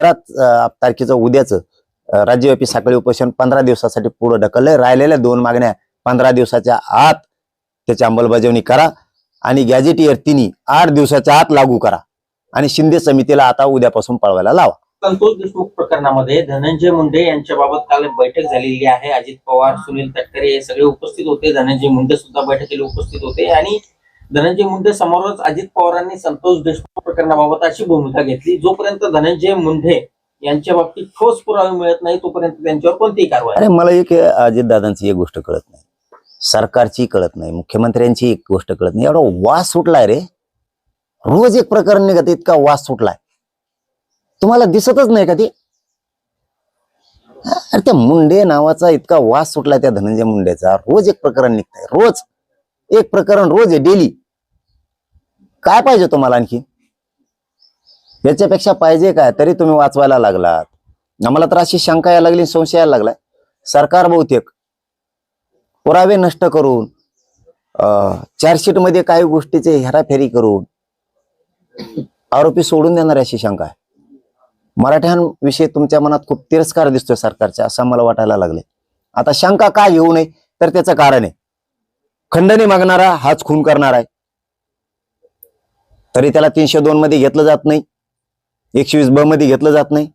अ, तारखेचं उद्याचं राज्यव्यापी साखळी उपोषण पंधरा दिवसासाठी पुढे ढकललंय. राहिलेल्या दोन मागण्या पंधरा दिवसाच्या आत त्याची अंमलबजावणी करा आणि गॅजेटियर तिन्ही आठ दिवसाच्या आत लागू करा आणि शिंदे समितीला आता उद्यापासून पळवायला लावा. संतोष देशमुख प्रकरणामध्ये धनंजय मुंडे यांच्याबाबत काल बैठक झालेली आहे. अजित पवार सुनील तटकरे हे सगळे उपस्थित होते. धनंजय मुंडे सुद्धा बैठकीला उपस्थित होते आणि धनंजय मुंडे समोरच अजित पवारांनी संतोष देशमुख प्रकरणाबाबत अशी भूमिका घेतली जोपर्यंत धनंजय मुंडे यांच्या बाबतीत ठोस पुरावे मिळत नाही तोपर्यंत त्यांच्यावर कोणतीही कारवाई अरे मला एक अजितदादांची एक गोष्ट कळत नाही. सरकारची कळत नाही मुख्यमंत्र्यांची एक गोष्ट कळत नाही. एवढा वास सुटलाय रे. रोज एक प्रकरण निघत इतका वास सुटलाय. तुम्हाला दिसतच नाही का ते? अरे त्या मुंडे नावाचा इतका वास सुटलाय त्या धनंजय मुंडेचा. रोज एक प्रकरण निघतंय रोज. एक प्रकरण रोज आहे डेली. काय पाहिजे तुम्हाला आणखी? याच्यापेक्षा पाहिजे काय? तरी तुम्ही वाचवायला लागलात. आम्हाला तर अशी शंका यायला लागली संशय यायला लागलाय. सरकार बहुतेक पुरावे नष्ट करून चार्जशीटमध्ये काही गोष्टीचे हेराफेरी करून आरोपी सोडून देणार अशी शंका आहे. मराठ्यांविषयी तुमच्या मनात खूप तिरस्कार दिसतोय सरकारच्या असं मला वाटायला लागले आता शंका का घेऊ नये? तर त्याचं कारण आहे. खंडणी मागणारा हाच खून करणार आहे. तरी त्याला तीनशे दोन मध्ये घेतलं जात नाही. एकशे वीस ब मध्ये घेतलं जात नाही.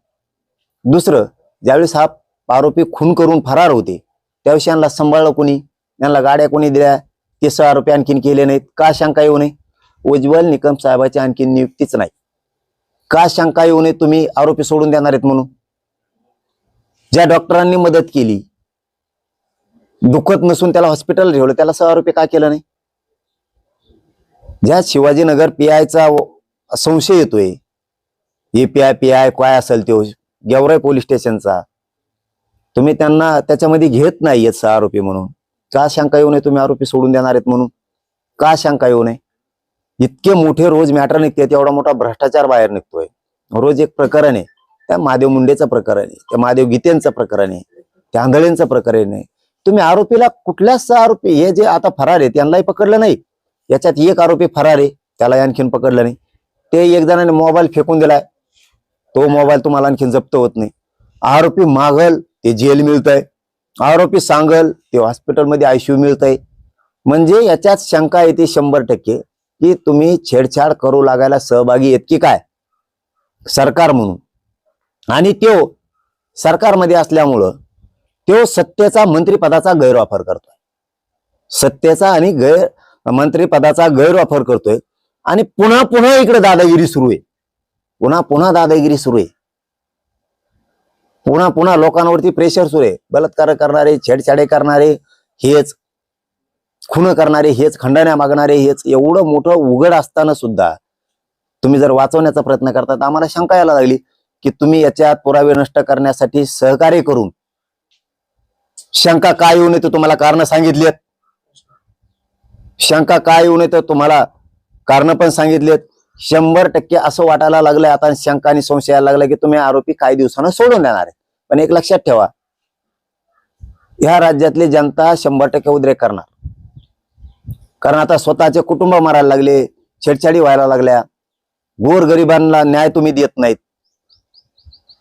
दुसरं ज्यावेळेस हा आरोपी खून करून फरार होते त्यावेळी यांना सांभाळलं कोणी? यांना गाड्या कोणी दिल्या? ते सहा आरोपी आणखीन केले नाहीत. का शंका येऊ नये? उज्ज्वल निकम साहेबाची आणखीन नियुक्तीच नाही. का शंका येऊ नये? तुम्ही आरोपी सोडून देणार आहेत म्हणून. ज्या डॉक्टरांनी मदत केली दुखत नसून त्याला हॉस्पिटल ठेवलं त्याला सह आरोपी का केलं नाही? ज्या शिवाजीनगर पी आयचा संशय येतोय A P I P I काय असेल तो गेवराई पोलीस स्टेशनचा तुम्ही त्यांना त्याच्यामध्ये घेत नाहीयेत सहा आरोपी म्हणून. का शंका येऊ नये तुम्ही आरोपी सोडून देणार आहेत म्हणून? का शंका येऊ नये? इतके मोठे रोज मॅटर निघते एवढा मोठा भ्रष्टाचार बाहेर निघतोय. रोज एक प्रकरण आहे त्या महादेव मुंडेचं प्रकरण आहे त्या महादेव गीतेंचं प्रकरण आहे त्या आंधळेंचं प्रकरण आहे. तुम्ही आरोपीला कुठल्याच सहा आरोपी हे जे आता फरार आहे त्यांनाही पकडलं नाही. याच्यात एक आरोपी फरार आहे. त्याला आणखीन पकडलं नाही. ते एक जणाने मोबाईल फेकून दिलाय. तो मोबाईल तुम्हाला आणखीन जप्त होत नाही. आरोपी मागल ते जेल मिळतंय. आरोपी सांगल ते हॉस्पिटलमध्ये आयसीयू मिळतंय. म्हणजे याच्यात शंका येते शंभर टक्के की तुम्ही छेडछाड करू लागायला सहभागी येत की काय? सरकार म्हणून. आणि त्यो सरकारमध्ये असल्यामुळं त्यो सत्तेचा मंत्रिपदाचा गैरवापर करतोय. सत्तेचा आणि गैर मंत्रीपदाचा गैरवापर करतोय. आणि पुन्हा पुन्हा इकडे दादागिरी सुरू आहे. पुन्हा पुन्हा दादागिरी सुरू आहे. पुन्हा पुन्हा लोकांवरती प्रेशर सुरू आहे. बलात्कार करणारे छेडछाडे करणारे हेच खून करणारे हेच खंडण्या मागणारे हेच एवढं मोठं उघड असताना सुद्धा तुम्ही जर वाचवण्याचा प्रयत्न करता तर आम्हाला शंका यायला लागली की तुम्ही याच्यात पुरावे नष्ट करण्यासाठी सहकार्य करून शंका काय येऊ नये ते तुम्हाला कारण सांगितली शंका काय येऊ नये तर तुम्हाला कारण पण सांगितलेत. शंभर टक्के असं वाटायला लागलंय आता शंका आणि संशय यायला लागला की तुम्ही आरोपी काही दिवसानं सोडून देणार आहे पण एक लक्षात ठेवा. ह्या राज्यातली जनता शंभर टक्के उद्रेक करणार. कारण आता स्वतःचे कुटुंब मारायला लागले छेडछाडी व्हायला लागल्या. गोर गरिबांना न्याय तुम्ही देत नाहीत.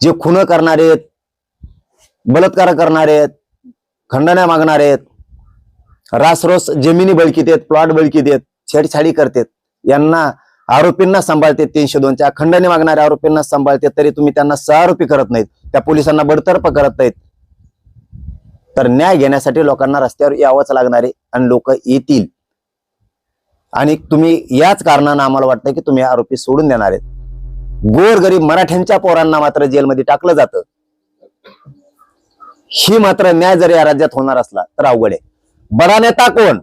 जे खुनं करणार आहेत बलात्कार करणार आहेत खंडण्या मागणार आहेत रासरोस जमिनी बळकीत आहेत प्लॉट बळकीत आहेत छेडछाडी करतात यांना आरोपींना सांभाळते तीनशे दोनच्या खंडणी मागणाऱ्या आरोपींना सांभाळते तरी तुम्ही त्यांना सहआरोपी करत नाहीत. त्या पोलिसांना बडतर्फ करत नाहीत. तर न्याय घेण्यासाठी लोकांना रस्त्यावर यावंच लागणार आहे आणि लोक येतील. आणि तुम्ही याच कारणानं आम्हाला वाटतं की तुम्ही आरोपी सोडून देणार आहेत. गोरगरीब मराठ्यांच्या पोरांना मात्र जेलमध्ये टाकलं जातं. ही मात्र न्याय जर या राज्यात होणार असला तर अवघड आहे. बडा नेता कोण?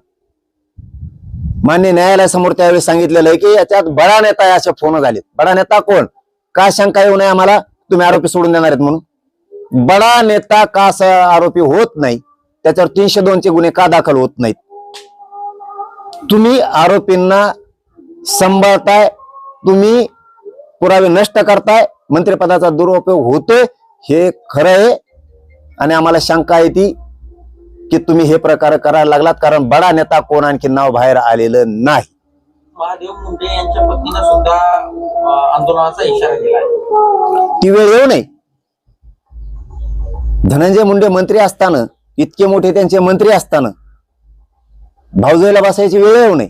मान्य न्यायालयासमोर त्यावेळी सांगितलेलं आहे की याच्यात बडा नेता आहे असे फोन झालेत. बडा नेता कोण? का शंका येऊ नये आम्हाला? तुम्ही आरोपी सोडून देणार आहेत म्हणून. बडा नेता का असा आरोपी होत नाही? त्याच्यावर तीनशे दोनचे गुन्हे का दाखल होत नाहीत? तुम्ही आरोपींना सांभाळताय तुम्ही पुरावे नष्ट करताय मंत्रिपदाचा दुरुपयोग होतोय हे खरं आहे. आणि आम्हाला शंका आहे ती की तुम्ही हे प्रकार करायला लागलात कारण बडा नेता कोण आणखी नाव बाहेर आलेलं नाही. महादेव मुंडे यांच्या पत्नीनं सुद्धा अं, आंदोलनाचा इशारा दिला आहे. ती वेळ येऊ नये. धनंजय मुंडे मंत्री असताना इतके मोठे त्यांचे मंत्री असताना भाऊजाईला बसायची वेळ येऊ नये.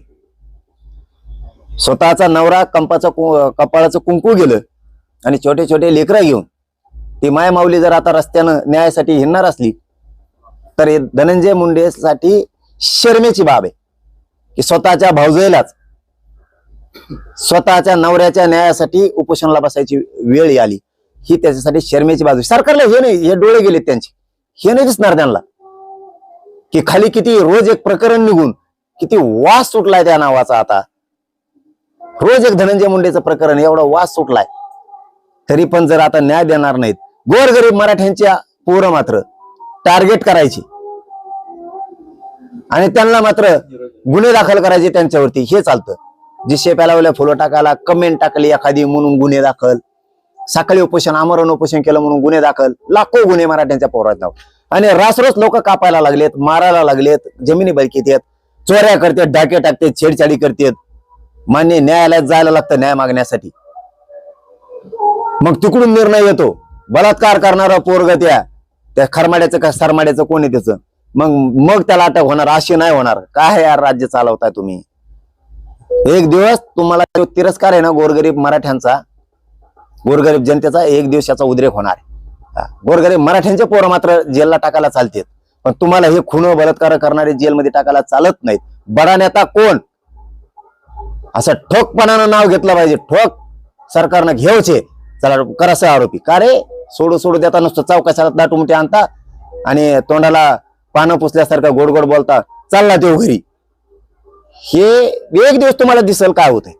स्वतःचा नवरा कंपाचं कपाळाचं कुंकू गेलं आणि छोटे छोटे लेकरं घेऊन ती माय माऊली जर आता रस्त्यानं न्यायासाठी हिंडणार असली तर हे धनंजय मुंडेसाठी शर्मेची बाब आहे. की स्वतःच्या भाऊजाईलाच स्वतःच्या नवऱ्याच्या न्यायासाठी उपोषणाला बसायची वेळ आली. ही त्याच्यासाठी शर्मेची बाजू सरकारला हे नाही हे डोळे गेलेत त्यांचे. हे नाही दिसणार त्यांना. की खाली किती रोज एक प्रकरण निघून किती वास सुटलाय त्या नावाचा आता. रोज एक धनंजय मुंडेचं प्रकरण एवढा वास सुटलाय. तरी पण जर आता न्याय देणार नाहीत गोरगरीब मराठ्यांच्या पोरं मात्र टार्गेट करायची. आणि त्यांना मात्र गुन्हे दाखल करायचे त्यांच्यावरती. हे चालतं. जी शेप्या लावल्या फुलं टाकायला कमेंट टाकली एखादी म्हणून गुन्हे दाखल. सकाळी उपोषण आमरण उपोषण केलं म्हणून गुन्हे दाखल. लाखो गुन्हे मराठ्यांच्या पोरात जाऊ आणि रासरोस लोक कापायला लागलेत मारायला लागलेत जमिनी बलकीत येत चोऱ्या करतात डाके टाकतात छेडछाडी करतात. मान्य न्यायालयात जायला लागतं न्याय मागण्यासाठी. मग तिकडून निर्णय येतो. बलात्कार करणारा पोरग त्या. त्या खरमाड्याचं का सरमाड्याचं कोण आहे त्याचं? मग मग त्याला अटक होणार अशी नाही होणार. काय यार राज्य चालवताय तुम्ही? एक दिवस तुम्हाला जो तिरस्कार आहे ना गोरगरीब मराठ्यांचा गोरगरीब जनतेचा एक दिवसाचा उद्रेक होणार गोरगरीब मराठ्यांचे पोरं मात्र जेलला टाकायला चालतात. पण तुम्हाला हे खून बलात्कार करणारे जेलमध्ये टाकायला चालत नाहीत. बडा नेता कोण? असं ठोकपणानं नाव घेतलं पाहिजे. ठोक सरकारनं घेवचे चला करासे आरोपी. का रे? सोडू सोडू देता नुसतं. चौकशाला दाटुमटे आणता आणि तोंडाला पानं पुसल्यासारखं गोड गोड बोलता चालला देऊ घरी. हे एक दिवस तुम्हाला दिसल काय होतंय.